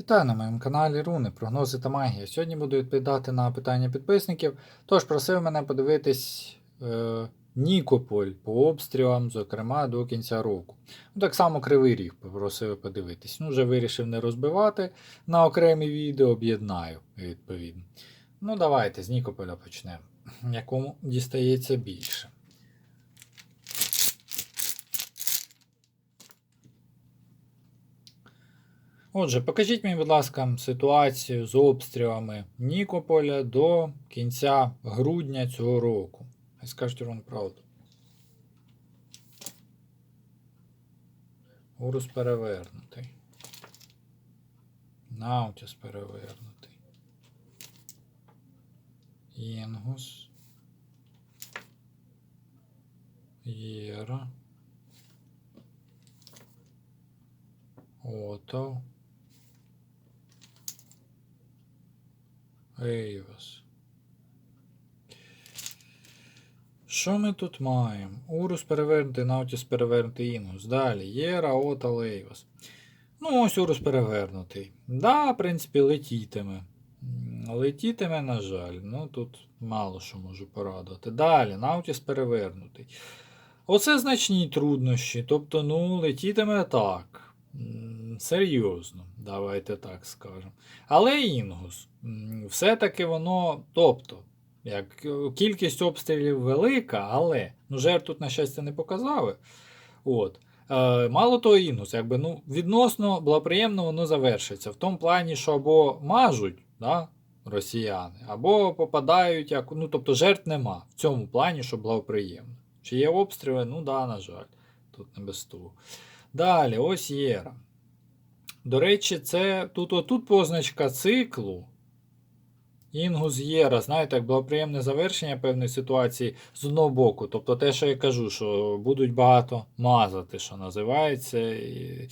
Вітаю на моєму каналі Руни, прогнози та магія. Сьогодні буду відповідати на питання підписників. Тож просив мене подивитись е, Нікополь по обстрілам, зокрема до кінця року. Ну, так само Кривий Ріг попросив подивитись. Ну, вже вирішив не розбивати на окремі відео, об'єднаю відповідно. Ну, давайте з Нікополя почнемо. Якому дістається більше. Отже, покажіть мені, будь ласка, ситуацію з обстрілами Нікополя до кінця грудня цього року. І скажіть вам правду. Урус перевернутий. Наутіс перевернутий. Інгус. Єра. Отов. Ейвас. Що ми тут маємо? Урус перевернутий, Наутіс перевернутий Інгус. Далі. Єра, Ота, Лейвас. Ну, ось Урус перевернутий. Да, в принципі, летітиме. Летітиме, на жаль. Ну, тут мало що можу порадувати. Далі, Наутіс перевернутий. Оце значні труднощі. Тобто, ну, летітиме так. Серйозно, давайте так скажемо. Але Інгус, все-таки воно, тобто, як е, кількість обстрілів велика, але ну, жертв тут, на щастя, не показали. От. Е, мало того, Інгус, якби, ну, відносно благоприємно воно завершиться. В тому плані, що або мажуть да, росіяни, або попадають, як, ну, тобто жертв нема. В цьому плані, що благоприємно. Чи є обстріли? Ну да, на жаль, тут не без того. Далі, ось Єра. До речі, це тут отут позначка циклу. Інгус Єра, знаєте, як благоприємне завершення певної ситуації з одного боку. Тобто те, що я кажу, що будуть багато мазати, що називається. І...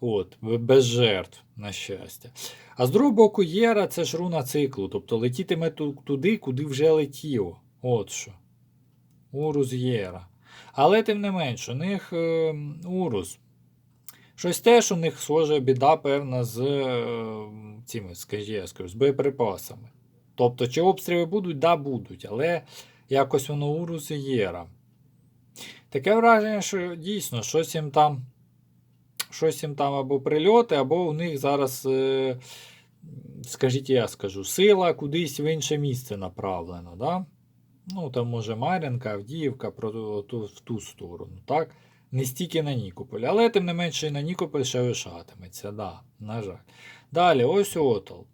От, без жертв, на щастя. А з другого боку, Єра це ж руна циклу. Тобто летітиме туди, куди вже летіло. От що. Урус Єра. Але тим не менш, у них е, Урус. Щось теж у них схоже біда, певна, з е, цими, скажу, з боєприпасами. Тобто, чи обстріли будуть? Да, будуть, але якось воно Урус і Таке враження, що дійсно щось їм там, щось їм там або прильоти, або у них зараз, е, скажіть, я скажу, сила кудись в інше місце направлена. Да? Ну, там може Мар'їнка, Авдіївка в ту сторону. так? Не стільки на Нікополь, але тим не менше і на Нікополь ще лишатиметься, да, на жаль. Далі, ось Отол.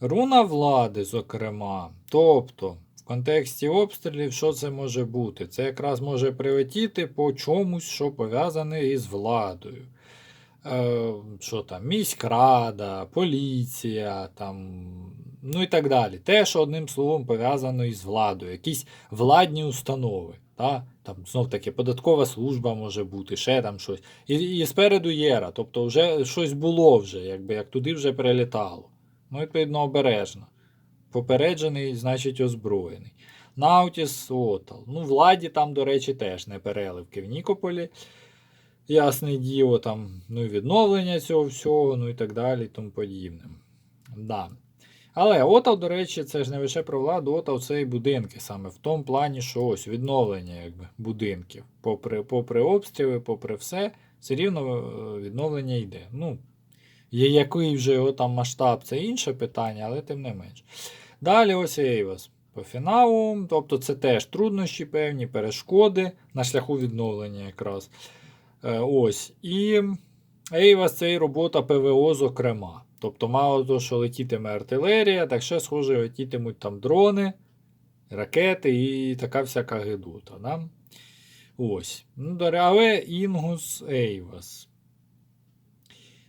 Руна влади, зокрема. Тобто, в контексті обстрілів, що це може бути? Це якраз може прилетіти по чомусь, що пов'язане із владою. Е, що там, міськрада, поліція, там, ну і так далі. Те, що одним словом пов'язано із владою, якісь владні установи. Та? Там знов таки податкова служба може бути, ще там щось. І, і спереду єра, тобто вже щось було вже, якби як туди вже прилітало. Ну, відповідно, обережно. Попереджений, значить, озброєний. Наутіс Отал. Ну, владі там, до речі, теж не переливки в Нікополі. Ясне діло, там, ну відновлення цього всього, ну і так далі, і тому подібне. Да. Але Отал, до речі, це ж не лише про владу, Отал це і будинки саме в тому плані, що ось відновлення якби, будинків. Попри, попри обстріли, попри все, все рівно е, відновлення йде. Ну, є який вже його там масштаб, це інше питання, але тим не менш. Далі ось Ейвас. По фіналу, тобто це теж труднощі певні, перешкоди на шляху відновлення якраз. Е, ось. І Ейвас це і робота ПВО, зокрема. Тобто, мало того, що летітиме артилерія, так ще, схоже, летітимуть там дрони, ракети і така всяка гидота. Да? Ось. Ну, але Інгус Ейвас.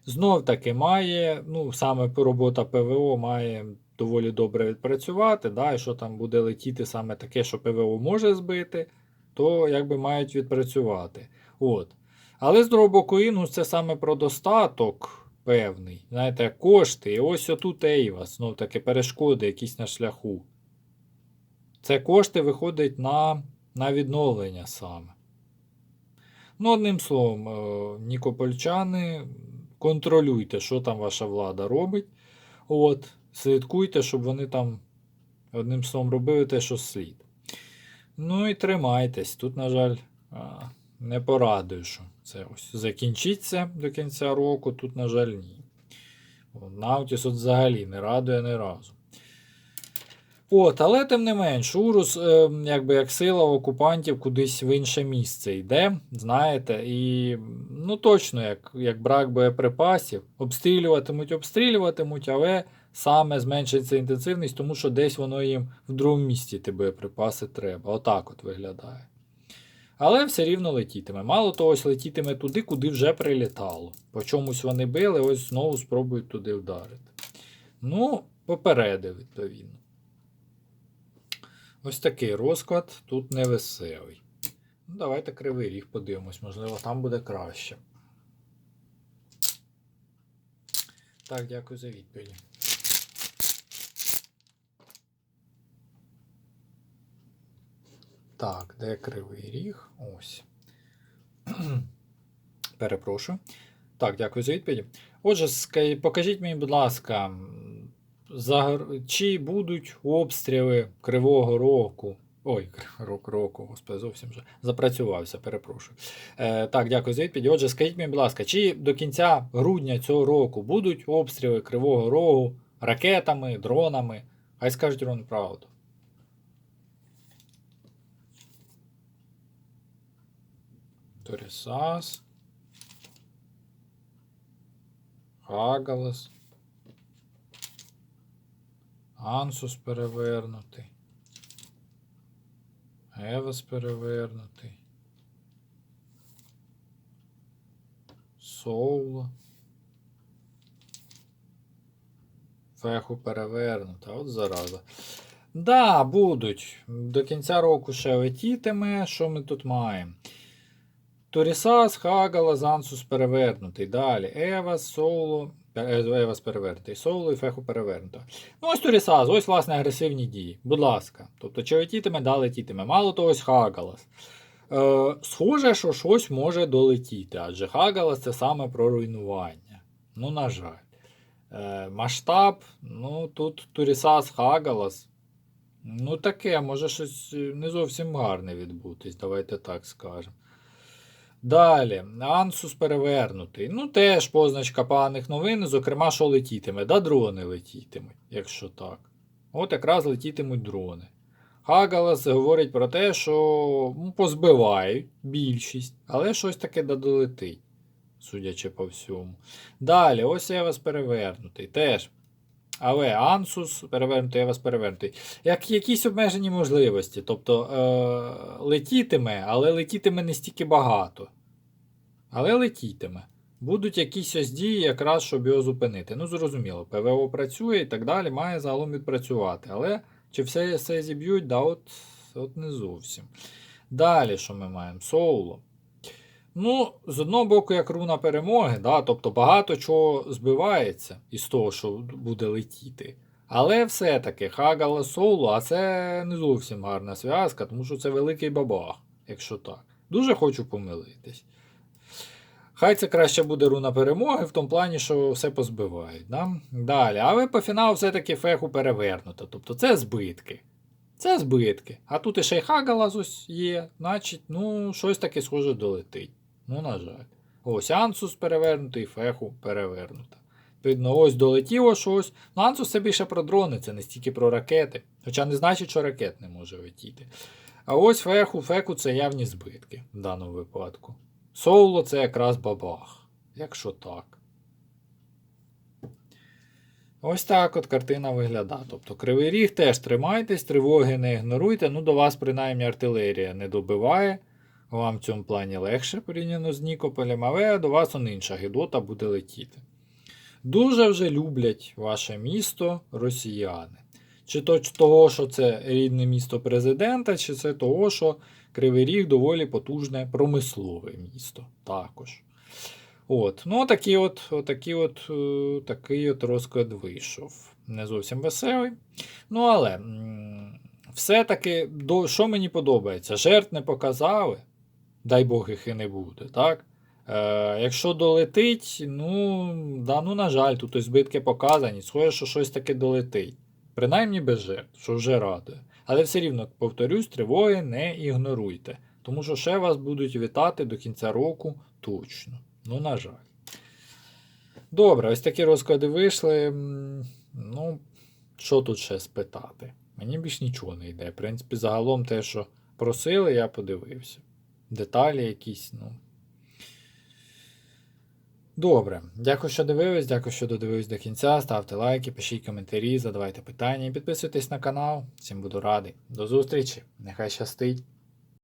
Знов таки має, ну, саме робота ПВО має доволі добре відпрацювати. Да? І що там буде летіти саме таке, що ПВО може збити, то якби мають відпрацювати. От. Але з другого боку, Інгус це саме про достаток певний. Знаєте, кошти. І ось отут Ейвас, знов таки перешкоди якісь на шляху. Це кошти виходять на, на відновлення саме. Ну, одним словом, е, нікопольчани контролюйте, що там ваша влада робить. От, слідкуйте, щоб вони там одним словом робили те, що слід. Ну і тримайтесь. Тут, на жаль, а, не порадую, що це ось закінчиться до кінця року. Тут, на жаль, ні. Наутіс от взагалі не радує ні разу. От, але тим не менш, Урус, е, якби як сила окупантів кудись в інше місце йде, знаєте, і ну точно, як, як брак боєприпасів, обстрілюватимуть, обстрілюватимуть, але саме зменшиться інтенсивність, тому що десь воно їм в другому місці ті боєприпаси треба. Отак от виглядає. Але все рівно летітиме. Мало того, ось летітиме туди, куди вже прилітало. По чомусь вони били, ось знову спробують туди вдарити. Ну, попередив, відповідно. Ось такий розклад тут невеселий. Ну, давайте кривий ріг подивимось, можливо, там буде краще. Так, дякую за відповідь. Так, де кривий ріг? Ось. Перепрошую. Так, дякую за відповідь. Отже, покажіть мені, будь ласка, чи будуть обстріли Кривого Року. Ой, рок року, господи, зовсім вже запрацювався, перепрошую. Е, так, дякую за відповідь. Отже, скажіть мені, будь ласка, чи до кінця грудня цього року будуть обстріли Кривого Рогу ракетами, дронами? Хай скажуть вони правду. Торісас. Хагалас. Ансус перевернутий. Евас перевернутий. Соуло. Феху перевернута. От зараза. Да, будуть. До кінця року ще летітиме. Що ми тут маємо? Торісас, Хагала, Зансус перевернутий. Далі. Евас, Соло. Е, Евас перевернутий. Соло і Феху перевернуто. Ну, ось Торісас, ось, власне, агресивні дії. Будь ласка. Тобто, чи летітиме, да, летітиме. Мало того, ось Хагалас. Е, схоже, що щось може долетіти, адже Хагалас це саме про руйнування. Ну, на жаль. Е, масштаб, ну, тут Турісас, Хагалас. Ну, таке, може щось е, не зовсім гарне відбутись, давайте так скажемо. Далі, Ансус перевернутий. Ну, теж позначка поганих новин, зокрема, що летітиме. Да, дрони летітимуть, якщо так. От якраз летітимуть дрони. Хагалас говорить про те, що ну, позбивають більшість, але щось таке да долетить, судячи по всьому. Далі, ось Евас перевернутий. Теж. Але Ансус перевернутий, Евас перевернутий. Як якісь обмежені можливості. Тобто е, летітиме, але летітиме не стільки багато. Але летітиме. Будуть якісь ось дії, якраз, щоб його зупинити. Ну, зрозуміло, ПВО працює і так далі, має загалом відпрацювати. Але чи все це зіб'ють, да, от, от не зовсім. Далі, що ми маємо? Соуло. Ну, з одного боку, як руна перемоги, да, тобто багато чого збивається із того, що буде летіти. Але все-таки Хагала Соуло, а це не зовсім гарна зв'язка, тому що це великий бабах, якщо так. Дуже хочу помилитись. Хай це краще буде руна перемоги, в тому плані, що все позбивають. Да? Далі. Але по фіналу все-таки феху перевернуто. Тобто це збитки. Це збитки. А тут і ще й Хагалас ось є, значить, ну, щось таке схоже долетить. Ну, на жаль. Ось Ансус перевернутий, феху перевернута. Відповідно, ось долетіло щось. Ну, Ансус це більше про дрони, це не стільки про ракети. Хоча не значить, що ракет не може летіти. А ось феху, феку це явні збитки в даному випадку. Соуло це якраз бабах. Якщо так. Ось так от картина виглядає. Тобто Кривий Ріг теж тримайтесь, тривоги не ігноруйте. Ну, до вас, принаймні, артилерія не добиває. Вам в цьому плані легше порівняно з Нікополем, але до вас он інша гидота буде летіти. Дуже вже люблять ваше місто росіяни. Чи то того, що це рідне місто президента, чи це того, що Кривий Ріг доволі потужне промислове місто також. От, ну, такий от, отакий от, е, такий от розклад вийшов. Не зовсім веселий. Ну, але все-таки, що мені подобається, жертв не показали, дай Бог їх і не буде, так? Е, якщо долетить, ну, да, ну, на жаль, тут ось збитки показані. Схоже, що щось таки долетить. Принаймні без жертв, що вже радує. Але все рівно, повторюсь, тривоги не ігноруйте. Тому що ще вас будуть вітати до кінця року точно. Ну, на жаль. Добре, ось такі розклади вийшли. Ну, що тут ще спитати? Мені більш нічого не йде. В принципі, загалом те, що просили, я подивився. Деталі якісь, ну. Добре, дякую, що дивились, дякую, що додивились до кінця. Ставте лайки, пишіть коментарі, задавайте питання і підписуйтесь на канал. Всім буду радий. До зустрічі! Нехай щастить!